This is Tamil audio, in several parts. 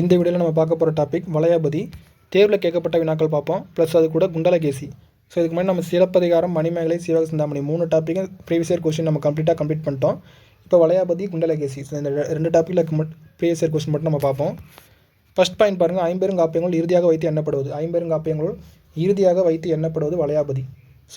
இந்த வீடியோவில் நம்ம பார்க்க போகிற டாபிக் வளையாபதி. தேர்வில் கேட்கப்பட்ட வினாக்கள் பார்ப்போம். ப்ளஸ் அது கூட குண்டலகேசி. ஸோ இதுக்கு முன்னாடி நம்ம சிலப்பதிகாரம் மணிமேகலை சிவக சிந்தாமணி மூணு டாப்பிக்கும் ப்ரீவியஸ் இயர் கொஸ்டின் நம்ம கம்ப்ளீட்டாக கம்ப்ளீட் பண்ணிட்டோம். இப்போ வளையாபதி குண்டலகேசி. ஸோ இந்த ரெண்டு டாப்பிக்கில் ப்ரீவியஸ் இயர் கொஸ்டின் மட்டும் நம்ம பார்ப்போம். ஃபஸ்ட் பாயிண்ட் பாருங்கள் ஐம்பெருங்காப்பியங்கள் இறுதியாக வைத்து எண்ணப்படுவது. ஐம்பெருங்காப்பியங்கள் இறுதியாக வைத்து எண்ணப்படுவது வளையாபதி.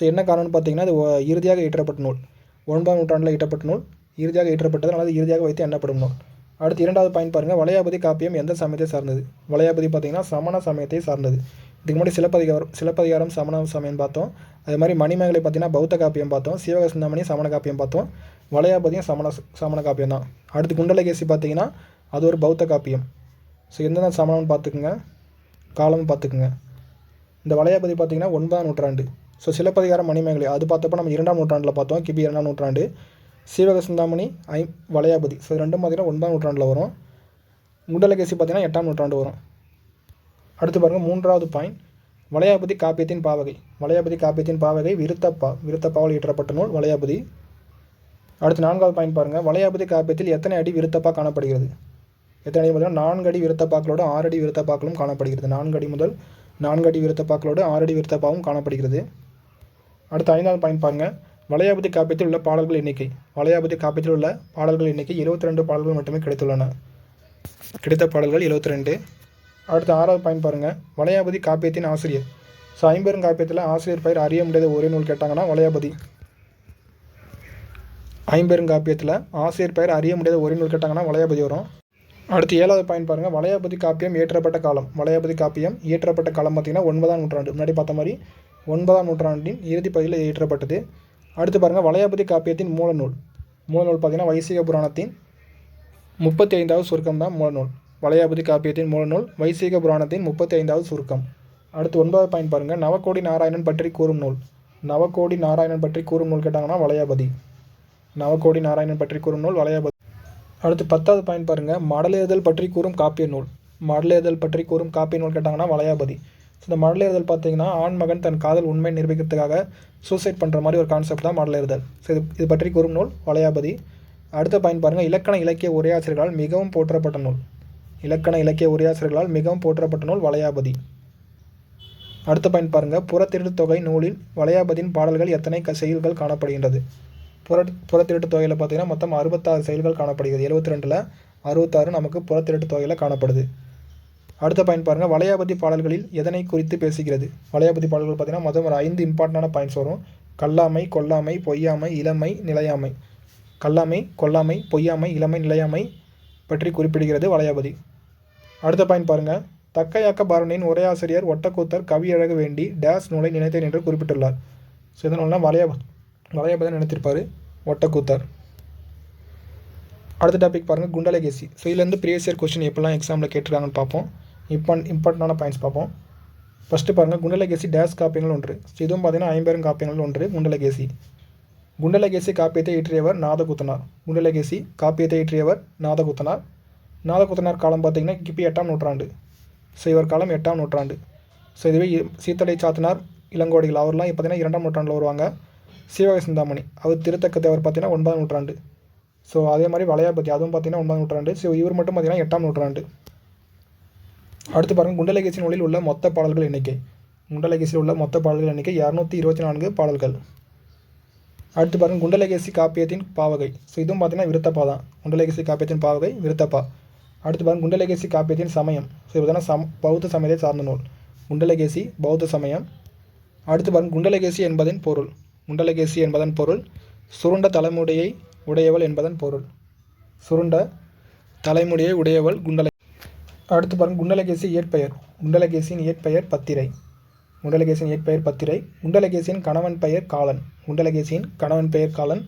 ஸோ என்ன காரணம்னு பார்த்தீங்கன்னா அது ஒ- இறுதியாக ஈட்டப்பட்ட நூல். ஒன்பதாம் நூற்றாண்டில் ஈட்டப்பட்ட நூல். இறுதியாக இயற்றப்பட்டது அல்லது இறுதியாக வைத்து எண்ணப்படும் நூல். அடுத்து இரண்டாவது பாயிண்ட் பாருங்கள் வளையாபதி காப்பியம் எந்த சமயத்தை சார்ந்தது? வளையாபதி பார்த்தீங்கன்னா சமண சமயத்தை சார்ந்தது. இதுக்கு முன்னாடி சிலப்பதிகாரம் சிலப்பதிகாரம் சமண சமயம் பார்த்தோம். அதே மாதிரி மணிமேகலை பார்த்தீங்கன்னா பௌத்த காப்பியம் பார்த்தோம். சிவக சிந்தாமணி சமண காப்பியம் பார்த்தோம். வளையாபதியும் சமண சமண காப்பியம் தான். அடுத்து குண்டலகேசி பார்த்தீங்கன்னா அது ஒரு பௌத்த காப்பியம். ஸோ எந்தெந்த சமணம்னு பார்த்துக்குங்க? காலம்னு பார்த்துக்குங்க. இந்த வளையாபதி பார்த்தீங்கன்னா ஒன்பதாம் நூற்றாண்டு. ஸோ சிலப்பதிகாரம் மணிமேகலை அது பார்த்தப்ப நம்ம இரண்டாம் நூற்றாண்டில் பார்த்தோம். கிபி இரண்டாம் நூற்றாண்டு. சீவக சிந்தாமணி ஐ வளையாபதி. ஸோ இது ரெண்டும் பார்த்தீங்கன்னா ஒன்பதாம் நூற்றாண்டில் வரும். முண்டலகேசி பார்த்தீங்கன்னா எட்டாம் நூற்றாண்டு வரும். அடுத்து பாருங்கள் மூன்றாவது பாயிண்ட் வளையாபதி காப்பியத்தின் பாவகை. வளையாபதி காப்பியத்தின் பாவகை விருத்தப்பா விருத்தப்பாவால் இயற்றப்பட்ட நூல் வளையாபதி. அடுத்து நான்காவது பாயிண்ட் பாருங்கள் வளையாபதி காப்பியத்தில் எத்தனை அடி விருத்தப்பா காணப்படுகிறது? எத்தனை அடி முதல் நான்கு அடி விருத்தப்பாக்களோடு ஆறு அடி விருத்தப்பாக்களும் காணப்படுகிறது. நான்கு அடி முதல் நான்கு அடி விருத்தப்பாக்களோடு ஆறு அடி விருத்தப்பாவும் காணப்படுகிறது. அடுத்து ஐந்தாவது பாயிண்ட் பாருங்கள் வளையாபதி காப்பியத்தில் உள்ள பாடல்கள் எண்ணிக்கை. வளையாபதி காப்பியத்தில் உள்ள பாடல்கள் எண்ணிக்கை 72 ரெண்டு பாடல்கள் மட்டுமே கிடைத்துள்ளன. கிடைத்த பாடல்கள் 72 ரெண்டு அடுத்து ஆறாவது பாயிண்ட் பாருங்கள் வளையாபதி காப்பியத்தின் ஆசிரியர். ஸோ ஐம்பெரும் காப்பியத்தில் ஆசிரியர் பெயர் அறிய முடியாத ஒரே நூல் கேட்டாங்கன்னா வளையாபதி. ஐம்பெரும் காப்பியத்தில் ஆசிரியர் பெயர் அறிய முடியாத ஒரே நூல் கேட்டாங்கன்னா வளையாபதி வரும். அடுத்து ஏழாவது பாயிண்ட் பாருங்கள் வளையாபதி காப்பியம் இயற்றப்பட்ட காலம். வளையாபதி காப்பியம் இயற்றப்பட்ட காலம் பார்த்தீங்கன்னா ஒன்பதாம் நூற்றாண்டு. முன்னாடி பார்த்த மாதிரி ஒன்பதாம் நூற்றாண்டின் இறுதி பகுதியில் இயற்றப்பட்டது. அடுத்து பாருங்கள் வளையாபதி காப்பியத்தின் மூலநூல். மூலநூல் பார்த்தீங்கன்னா வைசிக புராணத்தின் முப்பத்தி ஐந்தாவது சுருக்கம் தான் மூலநூல். வளையாபதி காப்பியத்தின் மூலநூல் வைசிக புராணத்தின் முப்பத்தி ஐந்தாவது சுருக்கம். அடுத்து ஒன்பதாவது பாயிண்ட் பாருங்கள் நவகோடி நாராயணன் பற்றி கூறும் நூல். நவகோடி நாராயணன் பற்றி கூறும் நூல் கேட்டாங்கன்னா வளையாபதி. நவகோடி நாராயணன் பற்றி கூறும் நூல் வளையாபதி. அடுத்து பத்தாவது பாயிண்ட் பாருங்கள் மடலேதல் பற்றி கூறும் காப்பிய நூல். மடலேதல் பற்றி கூறும் காப்பிய நூல் கேட்டாங்கன்னா வளையாபதி. ஸோ இந்த மடலேறுதல் பார்த்தீங்கன்னா ஆண் மகன் தன் காதல் உண்மை நிரூபிக்கிறதுக்காக சூசைட் பண்ணுற மாதிரி ஒரு கான்செப்ட் தான் மடலேறுதல். ஸோ இது இது பற்றி கூறும் நூல் வளையாபதி. அடுத்த பயன் பாருங்கள் இலக்கண இலக்கிய உரையாசிரியர்களால் மிகவும் போற்றப்பட்ட நூல். இலக்கண இலக்கிய உரையாசிரியர்களால் மிகவும் போற்றப்பட்ட நூல் வளையாபதி. அடுத்த பயன் பாருங்கள் புறத்திருட்டு தொகை நூலில் வளையாபதியின் பாடல்கள் எத்தனை க செயல்கள் காணப்படுகின்றது? புற புறத்திருட்டு தொகையில் பார்த்தீங்கன்னா மொத்தம் அறுபத்தாறு செயல்கள் காணப்படுகிறது. எழுபத்தி ரெண்டில் அறுபத்தாறு நமக்கு புறத்திருட்டு தொகையில் காணப்படுது. அடுத்த பாயிண்ட் பாருங்கள் வளையாபதி பாடல்களில் எதனை குறித்து பேசுகிறது? வளையாபதி பாடல்கள் பார்த்தீங்கன்னா மொத்தம் ஒரு ஐந்து இம்பார்ட்டண்டான பாயிண்ட்ஸ் வரும். கல்லாமை கொல்லாமை பொய்யாமை இளமை நிலையாமை. கல்லாமை கொல்லாமை பொய்யாமை இளமை நிலையாமை பற்றி குறிப்பிடுகிறது வளையாபதி. அடுத்த பாயிண்ட் பாருங்கள் தக்கையாக்க பாரணியின் உரையாசிரியர் ஒட்டக்கூத்தர் கவியழகு வேண்டி டேஸ் நூலை நினைத்தேன் என்று குறிப்பிட்டுள்ளார். ஸோ இதனால வளையாப வளையாபதி நினைத்திருப்பார் ஒட்டக்கூத்தர். அடுத்த டாபிக் பாருங்கள் குண்டலகேசி. ஸோ இதுலேருந்து ப்ரீவியஸ் இயர் கொஸ்டின் எப்படிலாம் எக்ஸாமில் கேட்டிருக்காங்கன்னு பார்ப்போம். இப்போ இம்பார்ட்டண்டான பாயிண்ட்ஸ் பார்ப்போம். ஃபஸ்ட்டு பாருங்கள் குண்டலகேசி டேஸ் காப்பியங்கள் ஒன்று. ஸோ இதுவும் பார்த்தீங்கன்னா ஐம்பெரும் காப்பியங்கள் ஒன்று குண்டலகேசி குண்டலகேசி காப்பியத்தை இயற்றியவர் நாதகுத்தனார். குண்டலகேசி காப்பியத்தை இயற்றியவர் நாதகுத்தனார். நாதகுத்தனார் காலம் பார்த்திங்கன்னா கிபி எட்டாம் நூற்றாண்டு. ஸோ இவர் காலம் எட்டாம் நூற்றாண்டு. ஸோ இதுவே சீத்தடை சாத்தனார் இளங்கோடிகள். அவர்லாம் பார்த்தீங்கன்னா இரண்டாம் நூற்றாண்டில் வருவாங்க. சீவக சிந்தாமணி. அவர் திருத்தக்க தேவர் பார்த்தீங்கன்னா ஒன்பதாம் நூற்றாண்டு. ஸோ அதே மாதிரி வளையாபதி அதுவும் பார்த்தீங்கன்னா ஒன்பதாம் நூற்றாண்டு. ஸோ இவர் மட்டும் பார்த்தீங்கன்னா எட்டாம் நூற்றாண்டு. அடுத்து பாருங்கள் குண்டலகேசி நூலில் உள்ள மொத்த பாடல்கள் எண்ணிக்கை. குண்டலகேசியில் உள்ள மொத்த பாடல்கள் எண்ணிக்கை இரநூத்தி இருபத்தி நான்கு பாடல்கள். அடுத்து பாருங்கள் குண்டலகேசி காப்பியத்தின் பாவகை. ஸோ இதுவும் பார்த்தீங்கன்னா விருத்தப்பா தான் குண்டலகேசி காப்பியத்தின் பாவகை விருத்தப்பா. அடுத்து பாருங்கள் குண்டலகேசி காப்பியத்தின் சமயம். ஸோ இது பார்த்தீங்கன்னா சம் பௌத்த சமயத்தை சார்ந்த நூல். குண்டலகேசி பௌத்த சமயம். அடுத்து பாருங்கள் குண்டலகேசி என்பதன் பொருள். குண்டலகேசி என்பதன் பொருள் சுருண்ட தலைமுடியை உடையவள் என்பதன் பொருள். சுருண்ட தலைமுடியை உடையவள் குண்டல அடுத்து பாருங்கள் குண்டலகேசி இயற்பெயர் குண்டலகேசியின் இயற்பெயர் பத்திரை. குண்டலகேசியின் இயற்பெயர் பத்திரை. குண்டலகேசியின் கணவன் பெயர் காலன். குண்டலகேசியின் கணவன் பெயர் காலன்.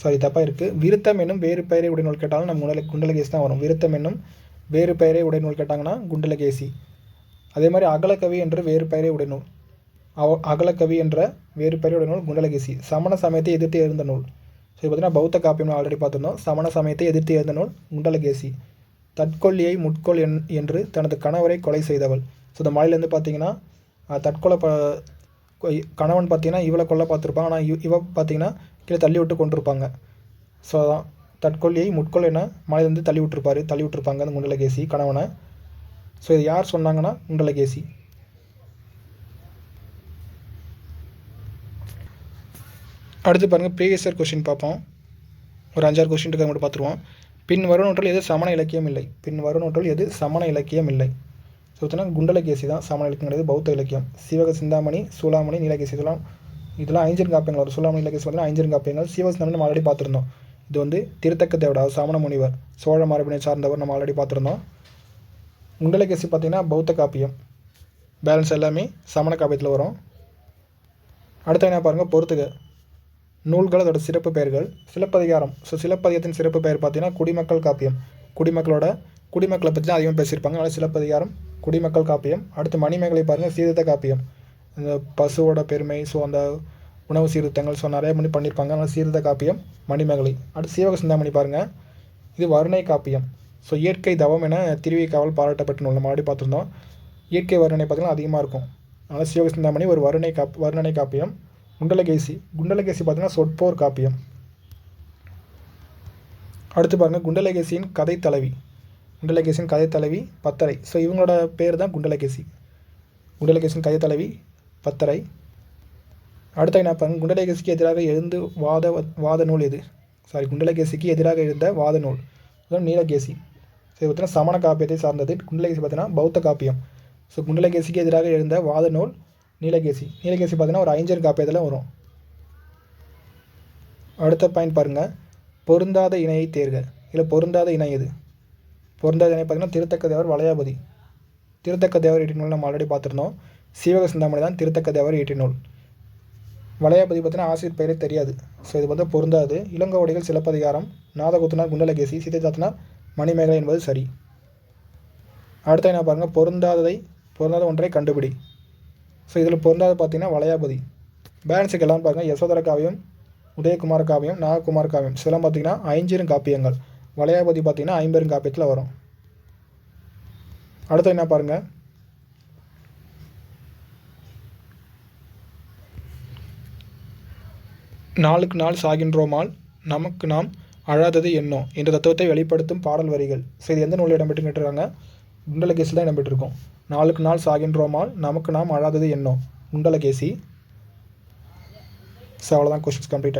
சாரி தப்பாக இருக்குது விருத்தம் என்னும் வேறு பெயரை உடைய நூல் கேட்டாலும் நம்ம குண்டல குண்டலகேசி தான் வரும். விருத்தம் என்னும் வேறு பெயரை உடைய நூல் கேட்டாங்கன்னா குண்டலகேசி. அதே மாதிரி அகலக்கவி என்று வேறு பெயரை உடைய நூல் அவ அகலக்கவி என்ற வேறு பெயரை உடைய நூல் குண்டலகேசி. சமண சமயத்தை எதிர்த்து எழுந்த நூல். ஸோ பார்த்தீங்கன்னா பௌத்த காப்பியம் ஆல்ரெடி பார்த்துருந்தோம். சமண சமயத்தை எதிர்த்து எழுந்த நூல் குண்டலகேசி. தற்கொல்லியை முட்கொல் என் என்று தனது கணவரை கொலை செய்தவள். ஸோ இந்த மாலையிலேருந்து பார்த்தீங்கன்னா தற்கொலை ப கணவன் பார்த்தீங்கன்னா இவளை கொல்ல பார்த்துருப்பாங்க. ஆனால் இவ இவ பார்த்தீங்கன்னா கீழே தள்ளி விட்டு கொண்டிருப்பாங்க ஸோ அதான் தற்கொல்லியை முட்கொல் என மலையிலிருந்து தள்ளி விட்டுருப்பாரு. தள்ளி விட்டுருப்பாங்க அந்த குண்டலகேசி கணவனை. ஸோ இது யார் சொன்னாங்கன்னா குண்டலகேசி அடுத்து பாருங்கள் ப்ரீவியஸ் இயர் கொஷின் பார்ப்போம். ஒரு அஞ்சாறு கொஷின் இருக்க மட்டும் பார்த்துருவோம். பின் வரும் எது? சமண இலக்கியம் இல்லை. பின் வரும் எது? சமண இலக்கியம் இல்லை. ஸோ குண்டலகேசி தான் சமண இலக்கியம் கிடையாது பௌத்த இலக்கியம். சிவக சிந்தாமணி சூளாமணி நீலகேசி இதெல்லாம் இதெல்லாம் ஐஞ்சர் காப்பியங்கள். வரும் சூளாமணி நீலகேசி பார்த்தீங்கன்னா ஐஞ்சர் காப்பியங்கள். சிவக சிந்தாமணி நம்ம ஆல்ரெடி பார்த்துருந்தோம். இது வந்து திருத்தக்க தேவடா சமண முனிவர் சோழ மரபினை சார்ந்தவர் நம்ம ஆல்ரெடி பார்த்துருந்தோம். குண்டலகேசி பார்த்தீங்கன்னா பௌத்த காப்பியம். பேலன்ஸ் எல்லாமே சமண காப்பியத்தில் வரும். அடுத்து என்ன பாருங்கள் பொறுத்துக. நூல்கள் அதோட சிறப்பு பெயர்கள் சிலப்பதிகாரம். ஸோ சிலப்பதிகாரத்தின் சிறப்பு பெயர் பார்த்தீங்கன்னா குடிமக்கள் காப்பியம். குடிமக்களோட குடிமக்களை பற்றி தான் அதிகமாக பேசியிருப்பாங்க. அதனால் சிலப்பதிகாரம் குடிமக்கள் காப்பியம். அடுத்து மணிமேகலை பாருங்கள் சீர்திருத்த காப்பியம். இந்த பசுவோட பெருமை ஸோ அந்த உணவு சீர்திருத்தங்கள் ஸோ நிறைய மணி பண்ணியிருப்பாங்க. அதனால் சீர்திருத்த காப்பியம் மணிமேகலை. அடுத்து சீவக சிந்தாமணி பாருங்கள் இது வருணை காப்பியம். ஸோ இயற்கை தவம் என திருவி காவல் பாராட்டப்பட்ட நூல். நம்ம பார்த்துருந்தோம். இயற்கை வர்ணனை பார்த்தீங்கன்னா அதிகமாக இருக்கும். அதனால் சிவக சிந்தாமணி ஒரு வருணை காப் வர்ணனை காப்பியம். குண்டலகேசி. குண்டலகேசி பார்த்தீங்கன்னா சொற்போர் காப்பியம். அடுத்து பாருங்கள் குண்டலகேசியின் கதை தலைவி குண்டலகேசியின் கதை தலைவி பத்தரை. ஸோ இவங்களோட பேர் தான் குண்டலகேசி. குண்டலகேசியின் கதை தலைவி பத்தரை. அடுத்த என்ன பாருங்க குண்டலகேசிக்கு எதிராக எழுந்து வாத வாத நூல் எது? சாரி குண்டலகேசிக்கு எதிராக எழுந்த வாத நூல். அதுவும் நீலகேசி. ஸோ பார்த்தீங்கன்னா சமண காப்பியத்தை சார்ந்தது. குண்டலகேசி பார்த்தீங்கன்னா பௌத்த காப்பியம். ஸோ குண்டலகேசிக்கு எதிராக எழுந்த வாத நூல் நீலகேசி. நீலகேசி பார்த்தீங்கன்னா ஒரு ஐஞ்சர் காப்பியத்தில் வரும். அடுத்த பாயிண்ட் பாருங்கள் பொருந்தாத இணையை தேர்க. இல்லை பொருந்தாத இணை எது? பொருந்தாத இணை பார்த்தீங்கன்னா திருத்தக்க தேவர் வளையாபதி. திருத்தக்க தேவர் ஈட்டி நூல் நம்ம ஆல்ரெடி பார்த்துருந்தோம். சீவக சிந்தாமணி தான் திருத்தக்க தேவர் ஈட்டி நூல். வளையாபதி பார்த்தீங்கன்னா ஆசிரியர் பெயரே தெரியாது. ஸோ இது பார்த்தா பொருந்தாது. இளங்கோவடிகள் சிலப்பதிகாரம். நாதகுத்துனார் குண்டலகேசி. சீதைதாத்தனார் மணிமேகலை என்பது சரி. அடுத்த என்ன பாருங்கள் பொருந்தாததை பொருந்தாத ஒன்றை கண்டுபிடி. ஸோ இதில் பொருந்தாத பார்த்தீங்கன்னா வளையாபதி. பேலன்ஸுக்கு எல்லாம் பாருங்கள் யசோதர காவியம் உதயகுமார காவியம் நாககுமார காவியம் சிலம் பார்த்திங்கன்னா ஐஞ்சிரும் காப்பியங்கள். வளையாபதி பார்த்திங்கன்னா ஐம்பெரும் காப்பியத்தில் வரும். அடுத்து என்ன பாருங்கள் நாளுக்கு நாள் சாகின்றோமால் நமக்கு நாம் அழாதது என்னோ? என்ற தத்துவத்தை வெளிப்படுத்தும் பாடல் வரிகள். ஸோ இது எந்த நூலில் இடம்பெற்று கேட்டுருக்காங்க? குண்டலகேசில் தான் இடம்பெற்றிருக்கோம். நாளுக்கு நாள் சாகின்றோமால் நமக்கு நாம் அழாதது என்னோ? குண்டலகேசி. ஸோ அவ்வளோதான் கொஸ்டின்ஸ் கம்ப்ளீட்